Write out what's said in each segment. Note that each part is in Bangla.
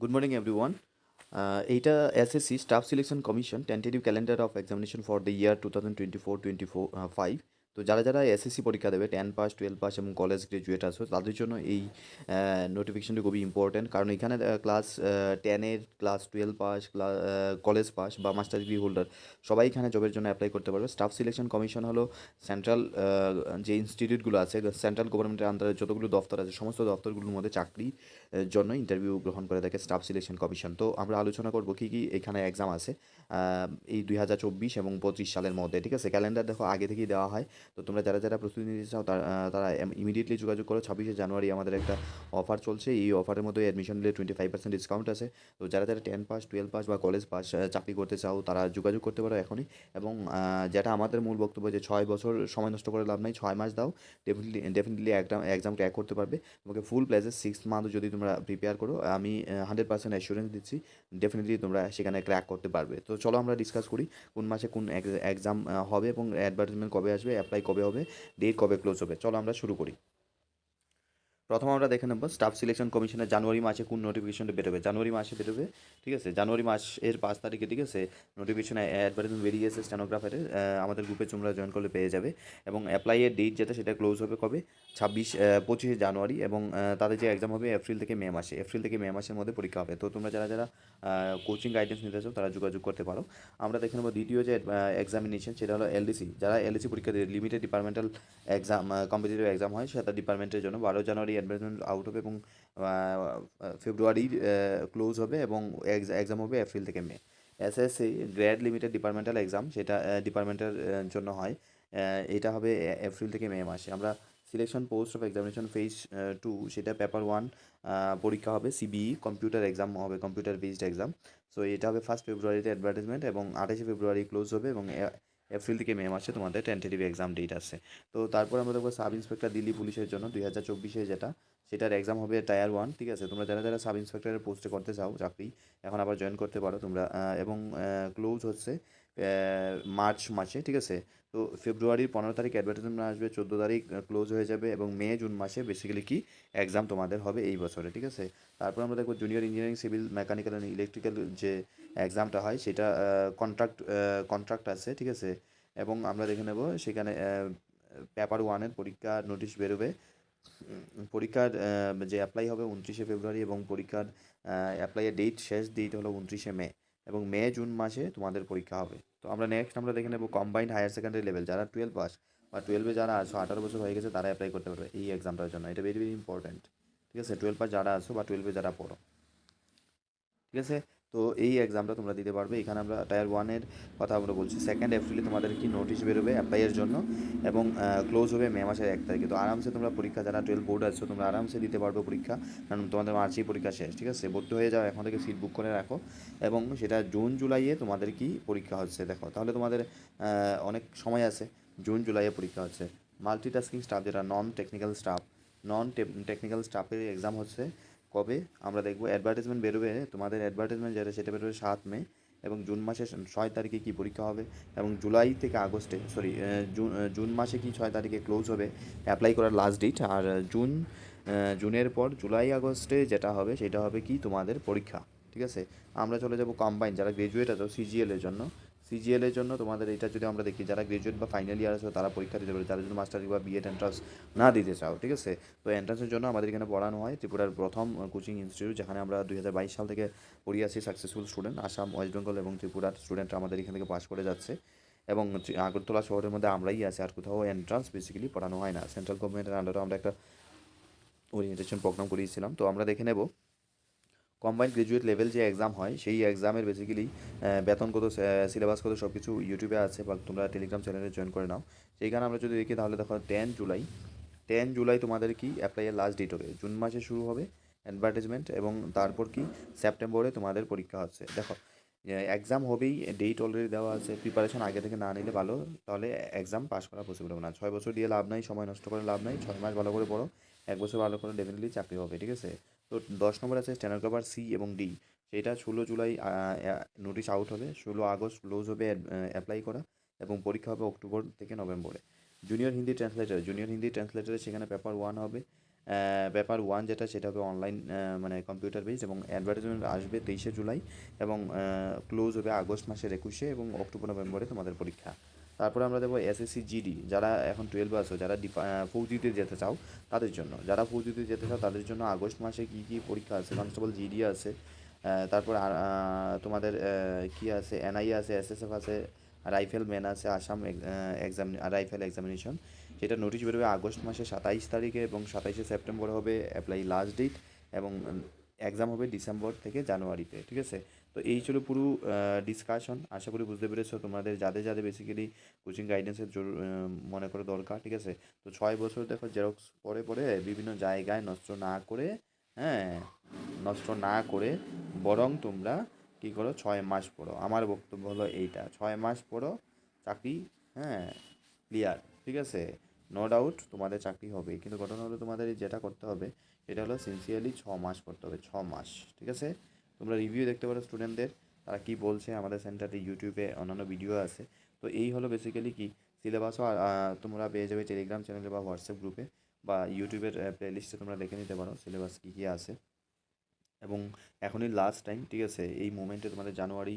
Good মর্নিং এভরি ওয়ান এইটা SSC staff selection commission tentative calendar of examination for the year two thousand twenty four twenty four five তো যারা যারা এসএসসি পরীক্ষা দেবে টেন পাস টুয়েলভ পাস এবং কলেজ গ্রাজুয়েট আছে তাদের জন্য এই নোটিফিকেশনটি খুবই ইম্পর্ট্যান্ট কারণ এখানে ক্লাস টেনের class twelve pass college pass বা মাস্টার ডিগ্রি হোল্ডার সবাই এখানে জবের জন্য অ্যাপ্লাই করতে পারবে। স্টাফ সিলেকশন কমিশন হলো সেন্ট্রাল যে ইনস্টিটিউটগুলো আছে সেন্ট্রাল গভর্নমেন্টের আন্ডারে যতগুলো দপ্তর আছে, সমস্ত দপ্তরগুলোর মধ্যে চাকরির জন্য ইন্টারভিউ গ্রহণ করে থাকে স্টাফ সিলেকশন কমিশন তো আমরা আলোচনা করব কী কী এখানে এক্সাম আছে এই দুই হাজার চব্বিশ এবং পঁচিশ সালের মধ্যে, ঠিক আছে? ক্যালেন্ডার দেখো, আগে থেকেই দেওয়া হয়। তো তোমরা যারা যারা প্রস্তুতি নিতে চাও, তারা ইমিডিয়েটলি যোগাযোগ করো। ছাব্বিশে জানুয়ারি আমাদের একটা অফার চলছে। এই অফারের মধ্যে অ্যাডমিশন নিলে টোয়েন্টি ফাইভ পার্সেন্ট ডিসকাউন্ট আছে। তো যারা যারা টেন পাস টুয়েলভ পাস বা কলেজ পাস চাকরি করতে চাও, তারা যোগাযোগ করতে পারো এখনই। এবং যেটা আমাদের মূল বক্তব্য যে ছয় বছর সময় নষ্ট করে লাভ নাই, ছয় মাস দাও। Definitely definitely exam exam crack করতে পারবে। তোমাকে ফুল প্লেসে সিক্স মান্থ যদি তোমরা প্রিপেয়ার করো, আমি হান্ড্রেড পার্সেন্ট অ্যাসুরেন্স দিচ্ছি ডেফিনেটলি তোমরা সেখানে ক্র্যাক করতে পারবে। তো চলো আমরা ডিসকাস করি, কোন মাসে কোন এক্সাম হবে এবং অ্যাডভার্টাইজমেন্ট কবে আসবে অ্যাপ্লাই কবে হবে ডেট কবে ক্লোজ হবে? চলো আমরা শুরু করি। প্রথম আমরা দেখে নেব স্টাফ সিলেকশন কমিশনের জানুয়ারি মাসে কোন নোটিফিকেশনটা বেরোবে। জানুয়ারি মাসে বেরোবে, ঠিক আছে? জানুয়ারি মাস এর পাঁচ তারিখে, ঠিক আছে? নোটিফিকেশন অ্যাডভার্টাইজমেন্ট বেরিয়েছে স্টেনোগ্রাফারের আমাদের গ্রুপে তোমরা জয়েন করলে পেয়ে যাবে। এবং অ্যাপ্লাইয়ের ডেট যেটা, সেটা ক্লোজ হবে কবে? ছাব্বিশ পঁচিশে জানুয়ারি এবং তাদের যে এক্সাম হবে এপ্রিল থেকে মে মাসে। এপ্রিল থেকে মে মাসের মধ্যে পরীক্ষা হবে। তো তোমরা যারা যারা কোচিং গাইডেন্স নিতে চাও, তারা যোগাযোগ করতে পারো। আমরা দেখে নেব দ্বিতীয় যে এক্সামিনেশন সেটা হলো এলডিসি যারা এলডিসি পরীক্ষা limited departmental exam competitive exam হয়, সেটা ডিপার্টমেন্টের জন্য। বারো জানুয়ারি অ্যাডভার্টাইজমেন্ট আউট হবে এবং ফেব্রুয়ারি ক্লোজ হবে এবং এক্সাম হবে এপ্রিল থেকে May SSC grad limited departmental exam সেটা ডিপার্টমেন্টের জন্য হয়। এটা হবে এপ্রিল থেকে মে মাসে। আমরা selection post of examination phase two সেটা পেপার ওয়ান পরীক্ষা হবে সিবিই কম্পিউটার এক্সাম হবে কম্পিউটার বেসড এক্সাম সো এটা হবে ফার্স্ট ফেব্রুয়ারিতে অ্যাডভার্টাইজমেন্ট এবং আঠাশে ফেব্রুয়ারি ক্লোজ হবে এবং এপ্রিল থেকে মে মাসে তোমাদের টেন্টেটিভ এক্সাম ডেট আছে। তো তারপর আমরা দেখব সাব ইন্সপেক্টর দিল্লি পুলিশের জন্য দুই হাজার চব্বিশে যেটা, সেটার এক্সাম হবে টায়ার ওয়ান ঠিক আছে? তোমরা যারা যারা সাব ইন্সপেক্টরের পোস্টে করতে চাও, চাকরি, এখন আবার জয়েন করতে পারো তোমরা এবং ক্লোজ হচ্ছে মার্চ মাসে, ঠিক আছে? তো ফেব্রুয়ারির পনেরো তারিখ অ্যাডভার্টাইজমেন্ট আসবে, চোদ্দ তারিখ ক্লোজ হয়ে যাবে এবং মে, জুন মাসে বেসিক্যালি কি এক্সাম তোমাদের হবে এই বছরে, ঠিক আছে? তারপর আমরা দেখব junior engineering civil mechanical and electrical যে এক্সামটা হয়, সেটা কন্ট্রাক্ট কন্ট্রাক্ট আছে, ঠিক আছে? এবং আমরা দেখে নেব সেখানে পেপার ওয়ানের পরীক্ষা নোটিশ বেরোবে। পরীক্ষার যে অ্যাপ্লাই হবে উনত্রিশে ফেব্রুয়ারি এবং পরীক্ষার অ্যাপ্লাইয়ের ডেট শেষ ডেট হলো উনত্রিশে মে এবং মে, জুন মাসে তোমাদের পরীক্ষা হবে। তো আমরা নেক্সট আমরা দেখে নেব কম্বাইন্ড হায়ার সেকেন্ডারি লেভেল যারা টুয়েলভ পাস বা টুয়েলভে যারা আসো আঠারো বছর হয়ে গেছে তারা অ্যাপ্লাই করতে পারবে এই এক্সামটার জন্য। এটা ভেরি ভেরি ইম্পর্ট্যান্ট ঠিক আছে? টুয়েলভ পাস যারা আসো বা টুয়েলভে যারা পড়ো, ঠিক আছে? তো এই এক্সামটা তোমরা দিতে পারবে। এখানে আমরা টায়ার ওয়ানের কথা আমরা বলছি। সেকেন্ড এপ্রিলে তোমাদের কি নোটিশ বেরোবে অ্যাপ্লাইয়ের জন্য এবং ক্লোজ হবে মে মাসের এক তারিখে। তো আরামসে তোমরা পরীক্ষা, যারা টুয়েলভ বোর্ড আছো, তোমরা আরামসে দিতে পারবে পরীক্ষা। কারণ তোমাদের মার্চেই পরীক্ষা শেষ, ঠিক আছে? ভর্তি হয়ে যাও, এখন থেকে সিট বুক করে রাখো এবং সেটা জুন জুলাইয়ে তোমাদের কি পরীক্ষা হচ্ছে দেখো। তাহলে তোমাদের অনেক সময় আছে। জুন জুলাইয়ে পরীক্ষা হচ্ছে। মাল্টিটাস্কিং স্টাফ যেটা non technical staff non technical স্টাফের এক্সাম হচ্ছে কবে? আমরা দেখব। অ্যাডভার্টাইজমেন্ট বেরোবে, তোমাদের অ্যাডভার্টাইজমেন্ট যেটা সেটা বেরোবে সাত মে এবং জুন মাসে ছয় তারিখে কি পরীক্ষা হবে এবং জুলাই থেকে আগস্টে সরি জুন জুন মাসে কি ছয় তারিখে ক্লোজ হবে অ্যাপ্লাই করার লাস্ট ডেট আর জুন জুনের পর জুলাই, আগস্টে যেটা হবে, সেটা হবে কি তোমাদের পরীক্ষা, ঠিক আছে? আমরা চলে যাব কম্বাইন যারা গ্রাজুয়েট আছো সিজিএলের জন্য। সিজিএল এর জন্য তোমাদের এটা যদি আমরা দেখি, যারা গ্রাজুয়েট বা ফাইনাল ইয়ার আছে তারা পরীক্ষা দিতে পারে, যারা যদি মাস্টার বা বিএড এন্ট্রান্স না দিতে চাও, ঠিক আছে? তো এন্ট্রান্সের জন্য আমাদের এখানে পড়ানো হয় ত্রিপুরার প্রথম কোচিং ইনস্টিটিউট যেখানে আমরা দুই হাজার বাইশ সাল থেকে পড়িয়ে আসি সাকসেসফুল স্টুডেন্ট আসাম ওয়েস্ট বেঙ্গল এবং ত্রিপুরার স্টুডেন্টরা আমাদের এখান থেকে পাস করে যাচ্ছে। এবং আগরতলা শহরের মধ্যে আমরাই আছি, আর কোথাও এন্ট্রান্স বেসিক্যালি পড়ানো হয় না। সেন্ট্রাল গভর্নমেন্টের আন্ডারে আমরা একটা ওরিয়েন্টেশন প্রোগ্রাম করিয়েছিলাম। তো আমরা দেখে নেব কম্বাইন্ড গ্রাজুয়েট লেভেল যে এক্সাম হয়, সেই এক্সামের বেসিক্যালি বেতন কত সিলেবাস কত সব কিছু ইউটিউবে আছে বা তোমরা টেলিগ্রাম চ্যানেলে জয়েন করে নাও। সেইখানে আমরা যদি দেখি তাহলে দেখো টেন জুলাই টেন জুলাই তোমাদের কি অ্যাপ্লাইয়ের লাস্ট ডেট হবে। জুন মাসে শুরু হবে অ্যাডভার্টাইজমেন্ট এবং তারপর কি সেপ্টেম্বরে তোমাদের পরীক্ষা হচ্ছে। দেখো এক্সাম হবেই ডেট অলরেডি দেওয়া আছে প্রিপারেশন আগে থেকে না নিলে ভালো, তাহলে এক্সাম পাস করা পসিবল হবে না। ছয় বছর দিয়ে লাভ নাই, সময় নষ্ট করে লাভ নাই, ছয় মাস ভালো করে পড়ো, এক বছর ভালো করে ডেফিনেটলি চাকরি হবে, ঠিক আছে? তো দশ নম্বর আছে স্ট্যান্ডার্ড কভার সি এবং ডি সেটা ষোলো জুলাই নোটিশ আউট হবে। ষোলো আগস্ট ক্লোজ হবে অ্যাপ্লাই করা এবং পরীক্ষা হবে অক্টোবর থেকে নভেম্বরে। Junior Hindi translator junior Hindi ট্রান্সলেটারে সেখানে পেপার ওয়ান হবে। পেপার ওয়ান যেটা, সেটা হবে অনলাইন মানে কম্পিউটার বেস এবং অ্যাডভার্টাইজমেন্ট আসবে তেইশে জুলাই এবং ক্লোজ হবে আগস্ট মাসের একুশে এবং অক্টোবর, নভেম্বরে তোমাদের পরীক্ষা। তারপরে আমরা দেবো এসএসসি জিডি যারা এখন টুয়েলভ আছো, যারা ফৌজিতে যেতে চাও, তাদের জন্য। যারা ফৌজিতে যেতে চাও, তাদের জন্য আগস্ট মাসে কী কী পরীক্ষা আছে? কনস্টেবল জিডি আছে তারপর তোমাদের কি আছে? এনআই আছে এসএসএফ আছে রাইফেল ম্যান আছে আসাম এক্সাম রাইফেল এক্সামিনেশন সেটা নোটিশ বেরোবে আগস্ট মাসে সাতাইশ তারিখে এবং সাতাইশে সেপ্টেম্বর হবে অ্যাপ্লাই লাস্ট ডেট এবং এক্সাম হবে ডিসেম্বর থেকে জানুয়ারিতে, ঠিক আছে? তো এই ছিল পুরো ডিসকাশন আশা করি বুঝতে পেরেছ, তোমাদের যাদের যাদের বেসিক্যালি কোচিং গাইডেন্সের মনে করে দরকার, ঠিক আছে? তো ছয় বছর দেখো জেরক্স পরে পরে বিভিন্ন জায়গায় নষ্ট না করে হ্যাঁ নষ্ট না করে বরং তোমরা কী করো, ছয় মাস পড়ো। আমার বক্তব্য হলো এইটা, ছয় মাস পড়ো, চাকরি হ্যাঁ ক্লিয়ার ঠিক আছে? নো ডাউট তোমাদের চাকরি হবে। কিন্তু ঘটনা হলো তোমাদের যেটা করতে হবে, সেটা হলো সিনসিয়ারলি ছ মাস করতে হবে, ছ মাস, ঠিক আছে? তোমরা রিভিউ দেখতে পারো স্টুডেন্টদের তারা কি বলছে আমাদের সেন্টারে ইউটিউবে অন্যান্য ভিডিও আছে। তো এই হলো বেসিক্যালি কি? সিলেবাসও তোমরা পেয়ে যাবে টেলিগ্রাম চ্যানেলে বা হোয়াটসঅ্যাপ গ্রুপে বা ইউটিউবের প্লেলিস্টে তোমরা দেখে নিতে পারো সিলেবাস কী কী আছে। এবং এখনই লাস্ট টাইম ঠিক আছে? এই মোমেন্টে তোমাদের জানুয়ারি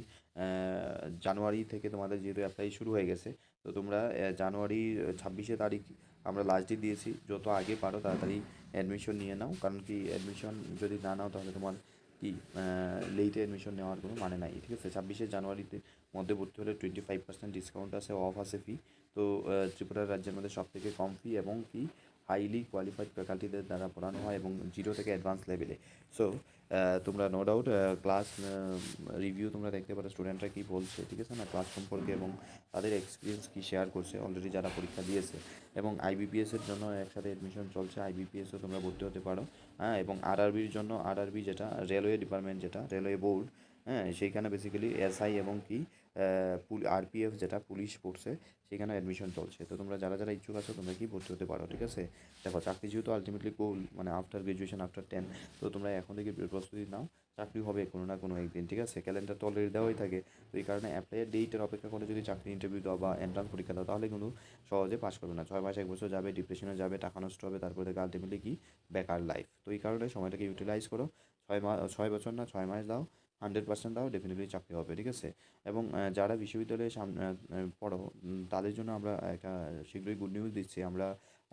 জানুয়ারি থেকে তোমাদের যেহেতু অ্যাপ্লাই শুরু হয়ে গেছে, তো তোমরা জানুয়ারি ছাব্বিশে তারিখ আমরা লাস্ট ডেট দিয়েছি। যত আগে পারো তাড়াতাড়ি অ্যাডমিশন নিয়ে নাও। কারণ কি অ্যাডমিশন যদি না নাও তাহলে তোমার কি লেটে অ্যাডমিশন নেওয়ার কোনো মানে নাই, ঠিক আছে? ছাব্বিশে জানুয়ারিতে মধ্যে ভর্তি হলে টোয়েন্টি ফাইভ পার্সেন্ট ডিসকাউন্ট আছে অফ আছে ফি তো ত্রিপুরা রাজ্যের মধ্যে সব থেকে কম ফি এবং কি হাইলি কোয়ালিফাইড ফ্যাকাল্টিদের দ্বারা পড়ানো হয় এবং জিরো থেকে অ্যাডভান্স লেভেলে সো তোমরা নো ডাউট ক্লাস রিভিউ তোমরা দেখতে পারো স্টুডেন্টরা কী বলছে, ঠিক আছে না? ক্লাস সম্পর্কে এবং তাদের এক্সপিরিয়েন্স কী শেয়ার করছে অলরেডি যারা পরীক্ষা দিয়েছে। এবং আইবিপিএসের জন্য একসাথে অ্যাডমিশন চলছে আইবিপিএসও তোমরা ভর্তি হতে পারো হ্যাঁ? এবং আরআরবির জন্য আরআরবি যেটা রেলওয়ে ডিপার্টমেন্ট যেটা রেলওয়ে বোর্ড হ্যাঁ? সেইখানে বেসিক্যালি এসআই এবং কি আরপিএফ যেটা পুলিশ ফোর্সে সেখানে অ্যাডমিশন চলছে। তো তোমরা যারা যারা ইচ্ছুক আছো, তোমরা কি ভর্তি হতে পারো, ঠিক আছে? দেখো, চাকরি যেহেতু আলটিমেটলি গোল মানে আফটার গ্রাজুয়েশন আফটার টেন তো তোমরা এখন থেকে প্রস্তুতি নাও। চাকরি হবে কোনো না কোনো একদিন, ঠিক আছে? ক্যালেন্ডার তো অলরেডি দেওয়াই থাকে। তো এই কারণে অ্যাপ্লাইয়ের ডেটের অপেক্ষা করে যদি চাকরি ইন্টারভিউ দাও বা এন্ট্রান্স পরীক্ষা দাও, তাহলে কিন্তু সহজে পাস করবে না। ছয় মাস, এক বছর যাবে ডিপ্রেশনে যাবে, টাকা নষ্ট হবে, তারপরে থেকে আলটিমেটলি কি? বেকার লাইফ তো এই কারণে সময়টাকে ইউটিলাইজ করো। ছয় মাস ছয় বছর না, ছয় মাস দাও। হান্ড্রেড পার্সেন্ট তাও ডেফিনেটলি চাকরি হবে, ঠিক আছে? এবং যারা বিশ্ববিদ্যালয়ে সামনে পড়ো তাদের জন্য আমরা একটা শীঘ্রই গুড নিউজ দিচ্ছি। আমরা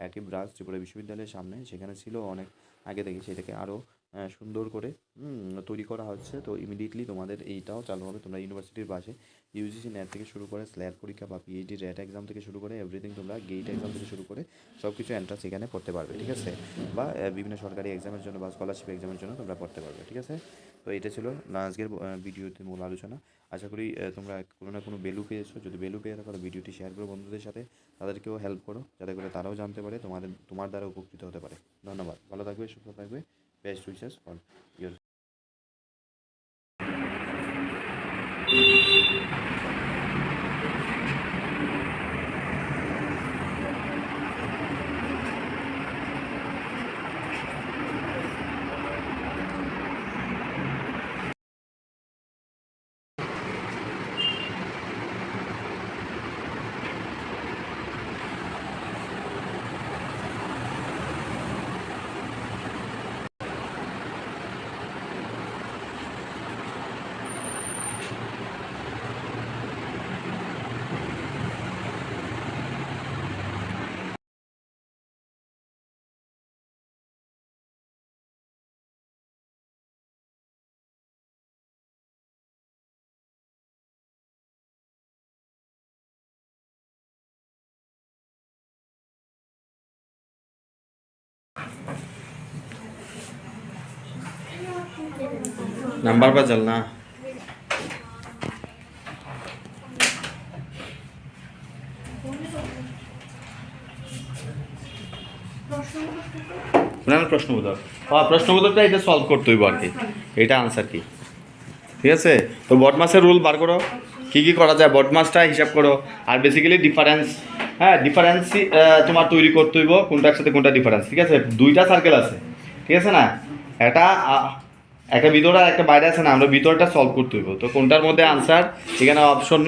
একই ব্রাঞ্চ ত্রিপুরা বিশ্ববিদ্যালয়ের সামনে, সেখানে ছিল অনেক, আগে থেকে সেটাকে আরও সুন্দর করে তৈরি করা হচ্ছে। তো ইমিডিয়েটলি তোমাদের এইটাও চালু হবে। তোমরা ইউনিভার্সিটির পাশে ইউজিসি নেট থেকে শুরু করে স্ল্যাট পরীক্ষা বা পিএইচডি র্যাট এক্সাম থেকে শুরু করে এভরিথিং তোমরা গেট এক্সাম থেকে শুরু করে সব কিছু এন্ট্রান্স এখানে পড়তে পারবে, ঠিক আছে? বা বিভিন্ন সরকারি এক্সামের জন্য বা স্কলারশিপ এক্সামের জন্য তোমরা পড়তে পারবে, ঠিক আছে? তো এটা ছিল আজকের ভিডিওতে মূল আলোচনা। আশা করি তোমরা কোনো না কোনো ভ্যালু পেয়েছ। যদি ভ্যালু পেয়ে থাকো ভিডিওটি শেয়ার করো বন্ধুদের সাথে, তাদেরকেও হেল্প করো, যাতে করে তারাও জানতে পারে, তোমাদের, তোমার দ্বারা উপকৃত হতে পারে। ধন্যবাদ। ভালো থাকবে, সুস্থ থাকবে। best wishes for your number বাজাল না। না প্রশ্নবোধক। হ্যাঁ প্রশ্নবোধকটা এটা সলভ করতে হইব আর কি। এটা আনসার কি? ঠিক আছে? তো বটমাসের রুল বার করো। কী কী করা যায়? বটমাসটা হিসাব করো। আর বেসিক্যালি ডিফারেন্স হ্যাঁ ডিফারেন্স তোমার তৈরি করতে হইব কোনটার সাথে কোনটা ডিফারেন্স ঠিক আছে? দুইটা সার্কেল আছে। ঠিক আছে না? এটা একটা ভিতরে আর একটা বাইরে আছে না, আমরা ভিতরটা সলভ করতে হইব। তো কোনটার মধ্যে আনসার এখানে অপশন